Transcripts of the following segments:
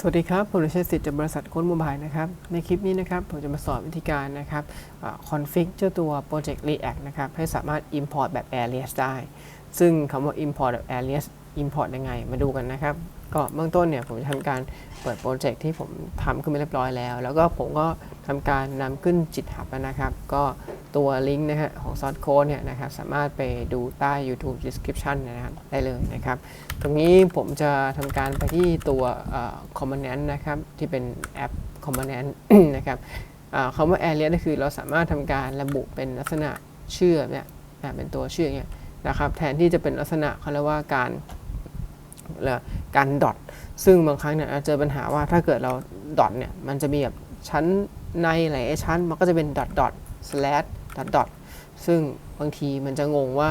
สวัสดีครับ ผมนายชัยสิทธิ์จากบริษัทโค้ดโมบายนะครับ ในคลิปนี้นะครับ ผมจะมาสอนวิธีการนะครับคอนฟิกเจ้าตัว Project React นะครับ ให้สามารถ Import แบบ Alias ได้ ซึ่งคำว่า Import แบบ Alias Import ยังไง มาดูกันนะครับ ก็เบื้องต้นเนี่ย ผมจะทำการเปิดโปรเจกต์ที่ผมทำขึ้นมาเรียบร้อยแล้ว แล้วก็ผมก็ทำการนำขึ้นจิตหับนะครับ ก็ ตัวลิงก์นะฮะของ Source Code เนี่ยนะครับสามารถไปดูใต้ YouTube Description นะครับได้เลยนะครับ ตรงนี้ผมจะทำการไปที่ตัวเอ่อ Component นะครับที่เป็นแอป Component นะครับคำว่า Area นี่คือเราสามารถทำการระบุเป็นลักษณะเชื่อเนี่ยเป็นตัวเชื่ออย่างเงี้ยนะครับแทนที่จะเป็นลักษณะเขาเรียกว่าการเรียกว่าการดอทซึ่งบางครั้งเนี่ยอาเจอปัญหาว่าถ้าเกิดเราดอทเนี่ยมันจะมีแบบชั้นในหลายชั้นมันก็จะเป็นดอทดอทสแลช ดอทดอทซึ่งบางทีมันจะงงว่า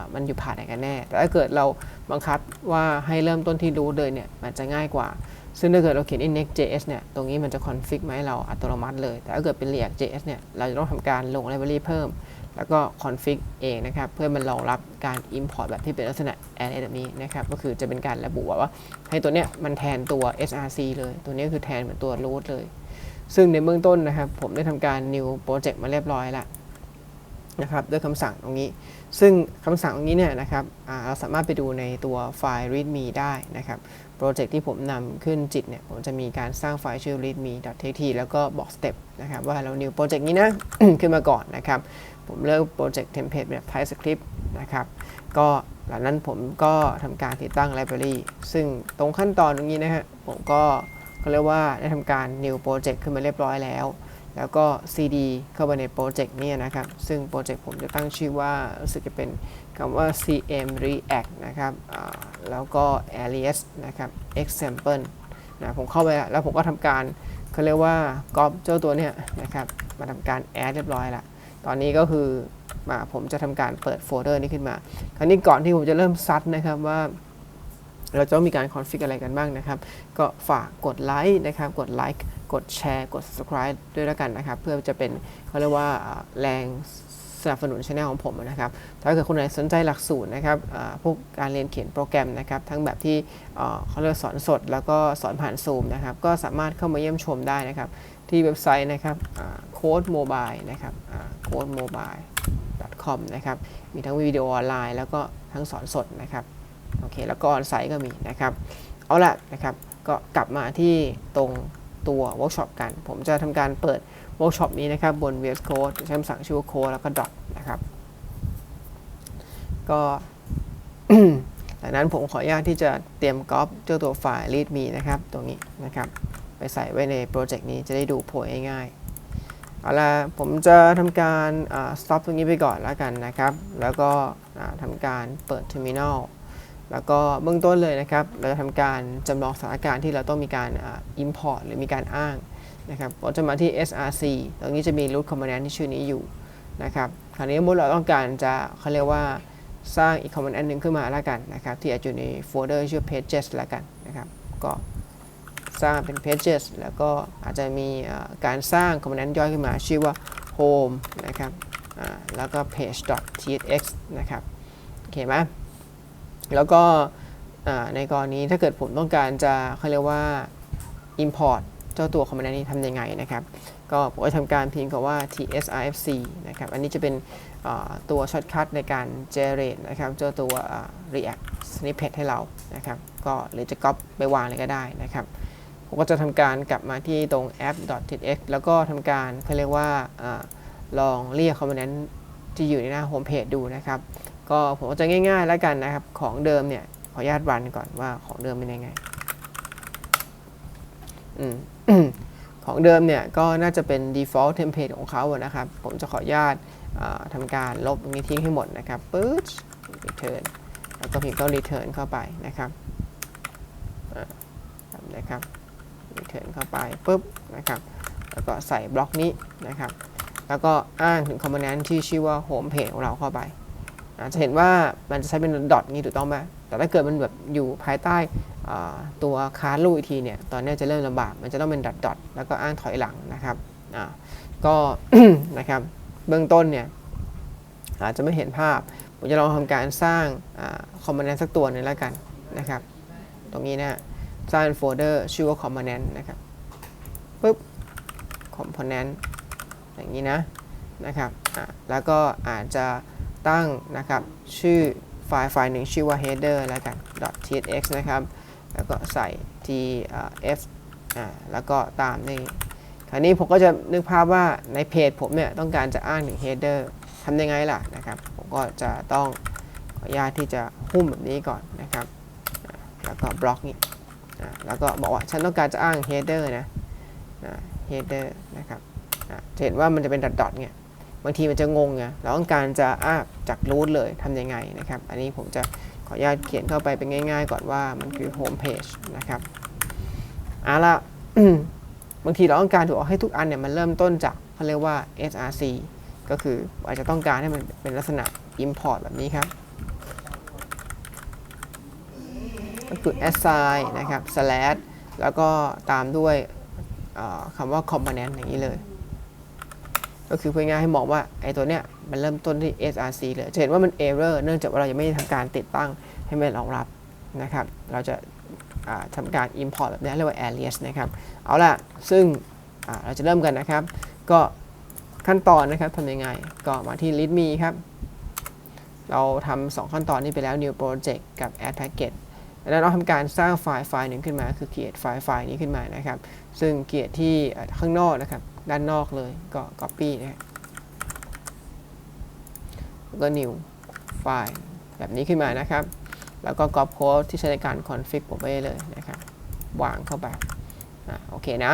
ามันอยู่ผ่านไหนกันแน่ แต่ถ้าเกิดเราบังคับว่าให้เริ่มต้นที่รูทเลยเนี่ยมันจะง่ายกว่า ซึ่งถ้าเกิดเราเขียน index.js เนี่ย ตรงนี้มันจะ config มาให้เราอัตโนมัติเลย แต่ถ้าเกิดเป็น react.js เนี่ย เราจะต้องทำการลง library เพิ่ม แล้วก็ config เองนะครับ เพื่อมันรองรับการ import แบบที่เป็นลักษณะ array แบบนี้นะครับ ก็คือจะเป็นการระบุว่า ให้ตัวเนี้ยมันแทนตัว src เลย ตัวนี้คือแทนเหมือนตัว root เลย ซึ่งในเบื้องต้นนะครับ ผมได้ทำการ new project มาเรียบร้อยแล้ว นะครับด้วยคำสั่งตรงนี้ ซึ่งคำสั่งตรงนี้เนี่ยนะครับเราสามารถไปดูในตัวไฟล์ readme ได้นะครับโปรเจกต์ที่ผมนำขึ้นจิตเนี่ยผมจะมีการสร้างไฟล์ชื่อ readme.txt แล้วก็บอกสเต็ปนะครับว่าเรา new โปรเจกต์นี้นะ ขึ้นมาก่อนนะครับผมเลือกโปรเจกต์เทมเพลตแบบ TypeScript นะครับก็หลังนั้นผมก็ทำการติดตั้ง library ซึ่งตรงขั้นตอนตรงนี้นะฮะผมก็เขาเรียกว่าได้ทำการ new project ขึ้นมาเรียบร้อยแล้ว แล้วก็ cd เข้าไปในโปรเจกต์นี้นะครับ ซึ่งโปรเจกต์ผมจะตั้งชื่อว่ารู้สึกจะเป็นคำว่า cm react นะครับแล้วก็ alias นะครับ example นะผมเข้าไปแล้วผมก็ทำการเขาเรียกว่า copy เจ้าตัวเนี้ยนะครับมาทำการ add เรียบร้อยละตอนนี้ก็คือมาผมจะทำการเปิดโฟลเดอร์นี้ขึ้นมา คราวนี้ก่อนที่ผมจะเริ่มซัดนะครับว่าเราจะมีการคอนฟิกอะไรกันบ้างนะครับ ก็ฝากกดไลค์นะครับ กดไลค์ กดแชร์กด subscribe ด้วยแล้วกันนะครับ เพื่อจะเป็นเขาเรียกว่าแรงสนับสนุนช anel ของผมนะครับ ถ้าเกิดคนไหนสนใจหลักสูตรนะครับพวกการเรียนเขียนโปรแกรมนะครับ ทั้งแบบที่เขาเรียกสอนสด แล้วก็สอนผ่านซูมนะครับ ก็สามารถเข้ามาเยี่ยมชมได้นะครับ ที่เว็บไซต์นะครับโค้ดโมบายนะครับโค้ดโมบาย com นะครับ มีทั้งวิดีโอออนไลน์แล้วก็ทั้งสอนสดนะครับ โอเค แล้วก็ออนไซต์ก็มีนะครับ เอาละนะครับ ก็กลับมาที่ตรง ตัวเวิร์กช็อปกัน ผมจะทำการเปิดเวิร์กช็อปนี้นะครับบน VS Code ใช้คำสั่งชื่อว่า code แล้วก็ dot นะครับ ก็ดังนั้นผมขออนุญาตที่จะเตรียมก๊อปเจ้าตัวไฟล์ readme นะครับ ตรงนี้นะครับ ไปใส่ไว้ในโปรเจกต์นี้จะได้ดูโพยง่ายๆเอาละผมจะทำการ stop ตรงนี้ไปก่อนแล้วกันนะครับ แล้วก็ทำการเปิด terminal แล้วก็เบื้องต้นเลยนะครับ เราจะทำการจำลองสถานการณ์ที่เราต้องมีการอ่า import หรือมีการอ้างนะครับผมจะมาที่ src ตรงนี้จะมี root command ที่ชื่อนี้อยู่นะครับ คราวนี้มมติเราต้องการจะเขาเรียกว่าสร้างอีก command หนึ่งขึ้นมาแล้วกันนะครับ ที่อาจจะอยู่ในโฟลเดอร์ชื่อ pages แล้วกันนะครับ ก็สร้างเป็น pages แล้วก็อาจจะมีการสร้าง command ย่อยขึ้นมา ชื่อว่า home นะครับแล้วก็ page.tsx นะครับ โอเคไหม แล้วก็ในกรณีถ้าเกิดผมต้องการจะเขาเรียกว่า import เจ้าตัวคอมมานด์นี้ทำยังไงนะครับ ก็ผมก็ทำการพิมพ์คำว่า tsrfc นะครับ อันนี้จะเป็นตัวช็อตคัทในการ generate นะครับเจ้าตัว react snippet ให้เรานะครับ ก็หรือจะ copy ไปวางเลยก็ได้นะครับ ผมก็จะทำการกลับมาที่ตรง app.tx แล้วก็ทำการเขาเรียกว่าอาลองเรียกคอมมานด์ที่อยู่ในหน้าโฮมเพจดูนะครับ ก็ผมจะง่ายๆแล้วกันนะครับ ของเดิมเนี่ย ขออนุญาตรันก่อนว่าของเดิมเป็นยังไงอของเดิมเนี่ยก็น่าจะเป็น default template ของเขาอะนะครับ ผมจะขออนุญาตทำการลบตรงนี้ทิ้งให้หมดนะครับปึ๊ด return แล้วก็พิมพ์ก็ return เข้าไปนะครับนะครับ return เข้าไปปุ๊บนะครับแล้วก็ใส่บล็อกนี้นะครับ แล้วก็อ้างถึงคอมโพเนนต์ที่ชื่อว่า home page ของเราเข้าไป อาจจะเห็นว่ามันจะใช้เป็นดอทนี้ถูกต้องไหมแต่ถ้าเกิดมันแบบอยู่ภายใต้ตัวคาร์ลูกอีกทีเนี่ย ตอนนี้จะเริ่มลำบาก มันจะต้องเป็นดอทดอทแล้วก็อ้างถอยหลังนะครับอ่าก็นะครับเบื้องต้นเนี่ยอาจจะไม่เห็นภาพ ผมจะลองทำการสร้างคอมโพเนนต์สักตัวหนึงแล้วกันนะครับ ตรงนี้นะสร้างโฟลเดอร์ชื่อว่า component นะครับปุ๊บ component อย่างนี้นะนะครับอะแล้วก็อาจจะ ตั้งนะครับ ชื่อไฟล์ไฟล์หนึ่งชื่อว่า header แล้วกัน .tsx นะครับ แล้วก็ใส่ tf อ่าแล้วก็ตามนี่คราวนี้ผมก็จะนึกภาพว่าในเพจผมเนี่ยต้องการจะอ้างถึง header ทำยังไงล่ะนะครับ ผมก็จะต้องขออนุญาตที่จะหุ้มแบบนี้ก่อนนะครับ แล้วก็บล็อกนี้แล้วก็บอกว่าฉันต้องการจะอ้าง header นะ header นะครับจะเห็นว่ามันจะเป็นดอทๆเนี่ย บางทีมันจะงงไงเราต้องการจะอ้างจาก root เลยทำยังไงนะครับ อันนี้ผมจะขออนุญาตเขียนเข้าไปเป็นง่าย ๆ ก่อนว่ามันคือ home page นะครับเอาละบางทีเราต้องการถูกให้ทุกอันเนี่ยมันเริ่มต้นจากเขาเรียกว่า src ก็คืออาจจะต้องการให้มันเป็นลักษณะ import แบบนี้ครับ ก็คือ assign นะครับ slash แล้วก็ตามด้วยคำว่า component อย่างนี้เลย ก็คือเพื่อง่ายให้มองว่าไอ้ตัวเนี้ยมันเริ่มต้นที่ src เลยจะเห็นว่ามัน error เนื่องจากว่าเรายังไม่ได้ทำการติดตั้งให้มันรองรับนะครับ เราจะาทำการ import แบบนี้เรียกว่า alias นะครับ เอาล่ะ ซึ่งเราจะเริ่มกันนะครับ ก็ขั้นตอนนะครับทำยังไง ก็มาที่ readme ครับ เราทำสองขั้นตอนนี้ไปแล้ว new project กับ add package แล้วเราทำการสร้างไฟล์ไฟล์หนึ่งขึ้นมา คือ create ไฟล์ไฟล์นี้ขึ้นมานะครับ ซึ่งเกียรที่ข้างนอกนะครับ ด้านนอกเลยก็ copy นะแล้วก็ new ไฟล์แบบนี้ขึ้นมานะครับ แล้วก็ copy code ที่ใช้ในการ config ผมไว้เลยนะครับ วางเข้าไปอโอเคนะ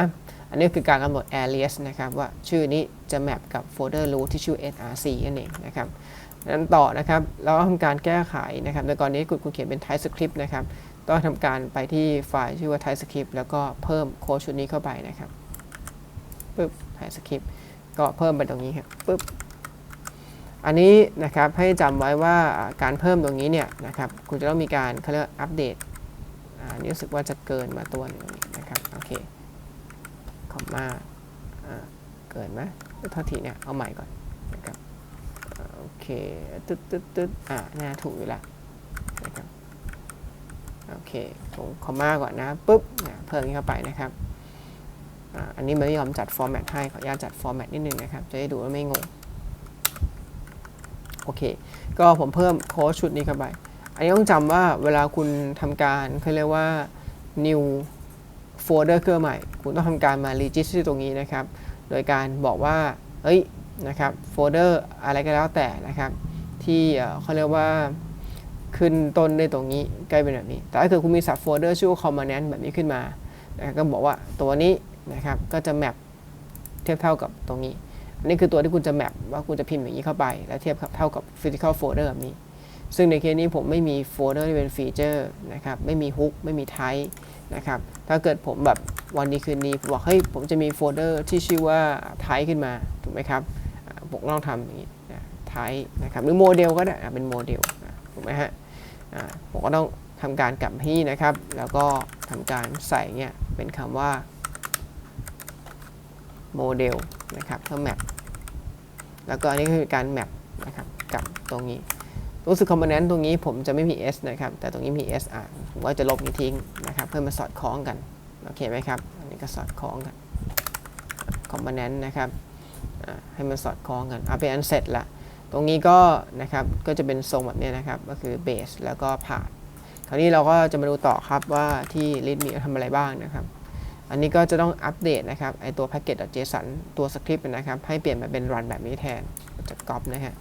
อันนี้คือการกำหนด alias นะครับ ว่าชื่อนี้จะแมปกับโฟลเดอร์ root ที่ชื่อ src นั่นเองนะครับ นั้นต่อนะครับเราทำการแก้ไขนะครับโดยก่อนนี้คุณคุณเขียนเป็น TypeScript นะครับต้องทำการไปที่ไฟล์ชื่อว่า TypeScript แล้วก็เพิ่มโค้ดชุดนี้เข้าไปนะครับปึ๊บ TypeScript ก็เพิ่มไปตรงนี้ครับปึ๊บอันนี้นะครับให้จำไว้ว่าการเพิ่มตรงนี้เนี่ยนะครับคุณจะต้องมีการเขาเรียกว่าอัปเดตอ่าอันนี้รู้สึกว่าจะเกินมาตัวนึงนะครับโอเคคอมมาเกินไหมเท่าทีเนี่ยเอาใหม่ก่อนนะครับ เคตึ๊ดตึ๊ดตึ๊ดอ่าน่าถูกอยู่แล้วนะครับโอเคลงคอมมาก่อนนะปุ๊บนะเพิ่มนี้เข้าไปนะครับอ่าอันนี้มันไม่ยอมจัดฟอร์แมตให้ขออนุญาตจัดฟอร์แมตนิดนึงนะครับ จะได้ดูว่าไม่งง โอเค ก็ผมเพิ่มโค้ดชุดนี้เข้าไป อันนี้ต้องจำว่าเวลาคุณทำการเขาเรียกว่า new folder เครื่องใหม่ คุณต้องทำการมา register ตรงนี้นะครับ โดยการบอกว่า เฮ้ย นะครับโฟลเดอร์อะไรก็แล้วแต่นะครับ ที่เขาเรียกว่าขึ้นต้นในตรงนี้ใกล้เป็นแบบนี้ แต่ถ้าเกิดคุณมี sub folder ชื่อว่า component แบบนี้ขึ้นมานะก็บอกว่าตัวนี้นะครับก็จะแมปเทียบเท่ากับตรงนี้อันนี้คือตัวที่คุณจะแมปว่าคุณจะพิมพ์อย่างนี้เข้าไป แล้วเทียบกับเท่ากับ physical folder แบบนี้ ซึ่งในเคสนี้ผมไม่มีโฟลเดอร์ที่เป็นฟีเจอร์นะครับไม่มีฮุกไม่มีไทป์นะครับถ้าเกิดผมแบบวันดีคืนดีผมบอกเฮ้ยผมจะมีโฟลเดอร์ที่ชื่อว่าไทป์ขึ้นมาถูกไหมครับ อ่าผมลองทำอย่างนี้ไทป์นะครับหรือโมเดลก็ได้เป็นโมเดลอะถูกไหมฮะผมก็ต้องทำการกลับที่นะครับ แล้วก็ทำการใส่เนี่ยเป็นคำว่าโมเดลนะครับเพื่อแมปแล้วก็อันนี้คือการแมปนะครับกับตรงนี้รู้สึกคอมโพเนนต์ตรงนี้ผมจะไม่มี s นะครับ แต่ตรงนี้มี s อะผมก็จะลบนี้ทิ้งนะครับเพื่อมาสอดคล้องกัน โอเคไหมครับ อันนี้ก็สอดคล้องกันคอมโพเนนต์นะครับ ให้มันสอดคล้องกันเอาเป็นอันเสร็จละตรงนี้ก็นะครับก็จะเป็นทรงแบบนี้นะครับ ก็คือเบสแล้วก็ผ่านคราวนี้เราก็จะมาดูต่อครับว่าที่ readme ทำอะไรบ้างนะครับ อันนี้ก็จะต้องอัปเดตนะครับไอตัว package.json ตัวสคริปต์นะครับให้เปลี่ยนมาเป็น run แบบนี้แทนจากก๊อปนะฮะ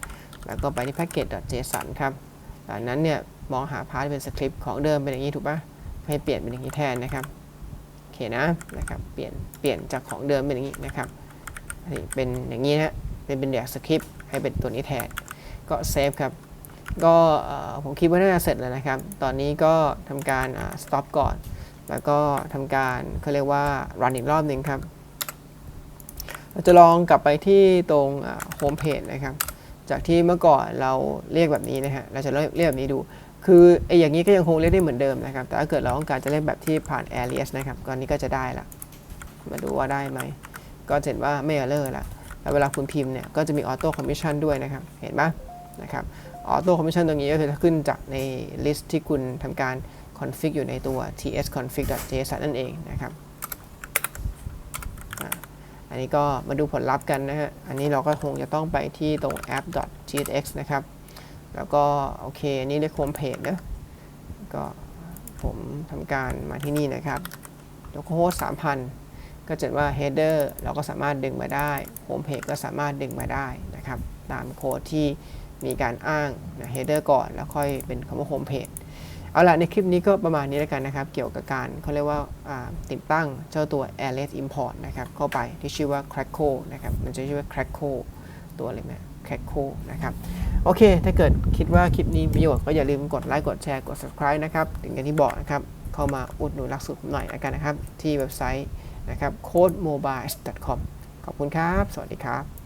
แล้วก็ไปที่ package.json ครับจากนั้นเนี่ยมองหาพาร์ทเป็นสคริปต์ของเดิมเป็นอย่างนี้ถูกปะให้เปลี่ยนเป็นอย่างนี้แทนนะครับโอเคนะนะครับเปลี่ยนเปลี่ยนจากของเดิมเป็นอย่างนี้นะครับ เป็นอย่างนี้นะเป็นเป็นแบบสคริปต์ให้เป็นตัวนี้แทน ก็เซฟครับ ก็ผมคิดว่าน่าจะเสร็จแล้วนะครับ ตอนนี้ก็ทำการ stop ก่อน แล้วก็ทำการเขาเรียกว่า run อีกรอบหนึ่งครับ เราจะลองกลับไปที่ตรงโฮมเพจนะครับ จากที่เมื่อก่อนเราเรียกแบบนี้นะฮะ เราจะเรียกแบบนี้ดู คือไอ้อย่างนี้ก็ยังคงเรียกได้เหมือนเดิมนะครับ แต่ถ้าเกิดเราต้องการจะเรียกแบบที่ผ่าน alias นะครับก็อันนี้ก็จะได้ละ มาดูว่าได้ไหม ก็เห็นว่าไม่ error ละแล้วเวลาคุณพิมพ์เนี่ยก็จะมี auto commission ด้วยนะครับ เห็นปะนะครับ auto commission ตรงนี้ก็คือจะขึ้นจากใน list ที่คุณทำการ config อยู่ในตัว tsconfig.json นั่นเองนะครับอันนี้ก็มาดูผลลัพธ์กันนะฮะ อันนี้เราก็คงจะต้องไปที่ตรง app.tsx นะครับ แล้วก็โอเค อันนี้เรียก home page นะก็ผมทำการมาที่นี่นะครับ localhost 3,000 ก็จะว่า header เราก็สามารถดึงมาได้ home page ก็สามารถดึงมาได้นะครับ ตามโค้ดที่มีการอ้างนะ header ก่อนแล้วค่อยเป็นคำว่า home page เอาละในคลิปนี้ก็ประมาณนี้แล้วกันนะครับ เกี่ยวกับการเขาเรียกว่าาติดตั้งเจ้าตัว airless import นะครับเข้าไปที่ชื่อว่า Crackle นะครับ มันจะชื่อว่า Crackle ตัวอะไรนะ Crackle นะครับ โอเค ถ้าเกิดคิดว่าคลิปนี้มีประโยชน์ก็อย่าลืมกดไลค์กดแชร์กด subscribe นะครับ ถึงอย่างที่บอกนะครับ เข้ามาอุดหนุนหลักสูตรหน่อยแล้วกันนะครับ ที่เว็บไซต์ นะครับ codemobile.com ขอบคุณครับ สวัสดีครับ